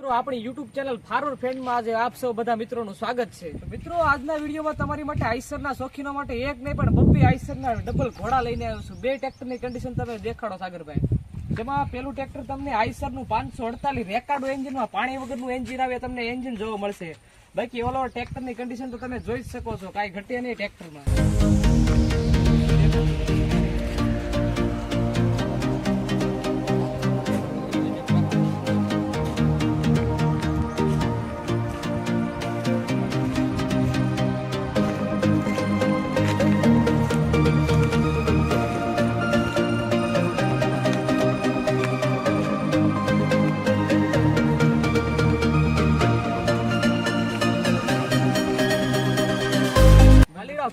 મિત્રો, આપણી YouTube channel farmer ફેન્ડમાં આજે આપ સૌ બધા મિત્રોનું સ્વાગત છે. તો મિત્રો, આજના વિડીયોમાં તમારી માટે આઈસરના શોખીનો માટે એક નહીં, પણ બબ્બે આઈસરના ડબલ ઘોડા લઈને આવ્યો છું. બે ટ્રેક્ટરની કન્ડિશન તમે દેખાડો, સાગરભાઈ. જેમાં પેલું ટ્રેક્ટર તમને આઈસરનું પાંચસો અડતાલીસ રેકાર્ડો એન્જિનમાં, પાણી વગરનું એન્જિન આવે, તમને એન્જિન જોવા મળશે. બાકી ઓલો ટ્રેક્ટરની કન્ડિશન તો તમે જોઈ શકો છો, કાંઈ ઘટે નહીં ટ્રેક્ટરમાં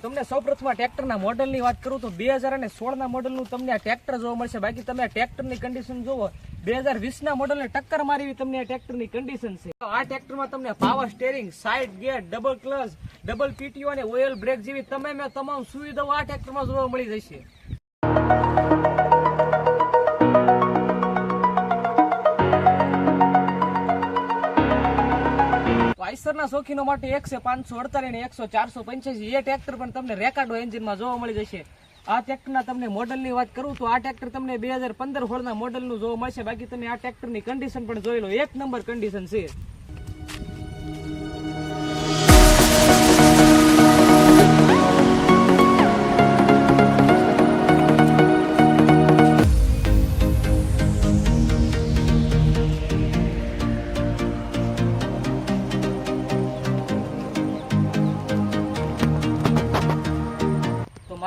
તમને સૌપ્રથમ આ ટ્રેક્ટરના મોડલની વાત કરું તો બે હજાર અને સોળના મોડલનું તમને આ ટ્રેક્ટર જોવા મળશે. બાકી તમે આ ટ્રેક્ટરની કન્ડિશન જોવો બે હજાર વીસના મોડલને ટક્કર મારી તમને આ ટ્રેક્ટરની કન્ડિશન છે. આ ટ્રેક્ટરમાં તમને power steering side gear double clutch double PTO અને ઓઇલ બ્રેક જેવી તમે તમામ સુવિધાઓ આ ટ્રેક્ટરમાં જોવા મળી જશે. આઈસરના શોખીનો માટે એકસો પાંચસો અડતાલીસ અને એકસો ચારસો પંચ્યાસી. એ ટ્રેક્ટર પણ તમને રેકાર્ડો એન્જિનમાં જોવા મળી જશે. આ ટ્રેક્ટરના તમને મોડલની વાત કરું તો આ ટ્રેક્ટર તમને બે હજાર પંદર હોળના મોડલનું જોવા મળશે. બાકી તમે આ ટ્રેક્ટરની કન્ડિશન પણ જોઈ લો. એક નંબર કન્ડિશન છે.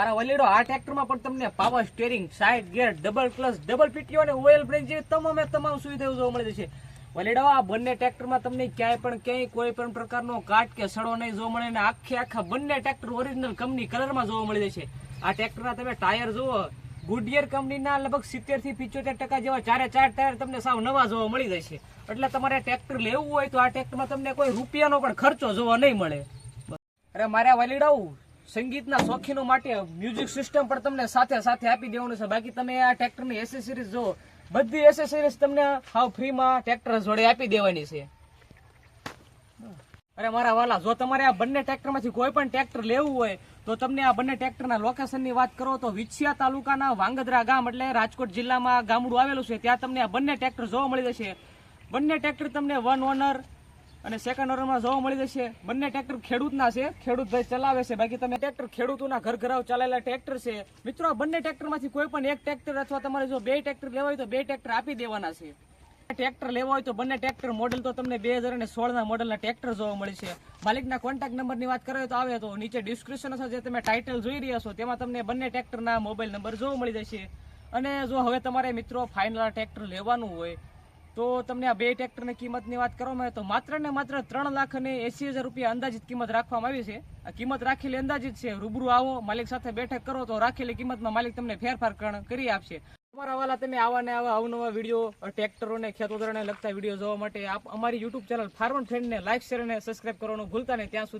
મારા વલીડો આ ટ્રેક્ટરમાં પણ તમને power steering side gear double clutch double PTO અને ઓઇલ બ્રેક જેવી તમામે તમામ સુવિધાઓ જોવા મળે છે વલીડો, આ બંને ટ્રેક્ટરમાં તમને ક્યાંય પણ ક્યાંય કોઈ પણ પ્રકારનો કાટ કે સડો નહીં જોવા મળે અને આખે આખા બંને ટ્રેક્ટર ઓરિજિનલ કંપની કલરમાં જોવા મળી જશે. આ ટ્રેક્ટરના તમે ટાયર જુઓ ગુડિયર કંપનીના લગભગ સિત્તેરથી પિચોતેર ટકા જેવા ચારે ચાર ટાયર તમને સાવ નવા જોવા મળી જશે. એટલે તમારે ટ્રેક્ટર લેવું હોય તો આ ટ્રેક્ટરમાં તમને કોઈ રૂપિયાનો પણ ખર્ચો જોવા નહીં મળે. અરે મારે વલીડાઉ સંગીતના શોખીનો માટે મ્યુઝિક સિસ્ટમ પણ તમને સાથે સાથે આપી દેવાનું છે. બાકી તમે આ ટ્રેક્ટરની એસેસરીઝ જો બધી એસેસરીઝ તમને હાવ ફ્રીમાં ટ્રેક્ટર જોડે આપી દેવાની છે. અરે મારા વાલા, જો તમારે આ બંને ટ્રેક્ટરમાંથી કોઈ પણ ટ્રેક્ટર લેવું હોય, તો તમને આ બંને ટ્રેક્ટરના લોકેશનની વાત કરો તો વિછિયા તાલુકાના વાંગદરા ગામ એટલે રાજકોટ જિલ્લામાં ગામડું આવેલું છે. ત્યાં તમને આ બંને ટ્રેક્ટર જોવા મળી જશે. બંને ટ્રેક્ટર તમને વન ઓનર અને સેકન્ડ ઓનરમાં જોવા મળી જશે. બંને ટ્રેક્ટર ખેડૂતના છે. ખેડૂત ભાઈ ચલાવે છે. બાકી તમે ટ્રેક્ટર ખેડૂતોના ઘર ઘરાવ ચાલેલા ટ્રેક્ટર છે. મિત્રો, આ બંને ટ્રેક્ટરમાંથી કોઈ પણ એક ટ્રેક્ટર અથવા તમારે જો બે ટ્રેક્ટર લેવા હોય તો બે ટ્રેક્ટર આપી દેવાના છે. ટ્રેક્ટર લેવા હોય તો બંને ટ્રેક્ટર મોડેલ તો તમને બે હજાર અને સોળના મોડેલના ટ્રેક્ટર જોવા મળે છે. માલિકના કોન્ટેક્ટ નંબરની વાત કરો તો આવે તો નીચે ડિસ્ક્રિપ્શન હશે જે તમે ટાઇટલ જોઈ રહ્યા છો. તેમાં તમને બંને ટ્રેક્ટરના મોબાઈલ નંબર જોવા મળી જશે. અને જો હવે તમારે મિત્રો ફાઇનલ ટ્રેક્ટર લેવાનું હોય તો તમને આ બે ટ્રેક્ટરની કિંમતની વાત કરવામાં આવે તો માત્ર ને માત્ર ત્રણ લાખ અને એસી હજાર રૂપિયા અંદાજિત કિંમત રાખવામાં આવી છે. આ કિંમત રાખેલી અંદાજિત છે. રૂબરૂ આવો, માલિક સાથે બેઠક કરો તો રાખેલી કિંમતમાં માલિક તમને ફેરફાર કર- આપશે. અમારા વાલા તમે આવા ને આવા અવનવા વીડિયો, ટ્રેક્ટરોને ખેતોદરાને લગતા વીડિયો જોવા માટે આપ અમારી યુટ્યુબ ચેનલ ફાર્મ ફ્રેન્ડને લાઈક શેર અને સબસ્ક્રાઇબ કરવાનું ભૂલતા નહીં. ત્યાં સુધી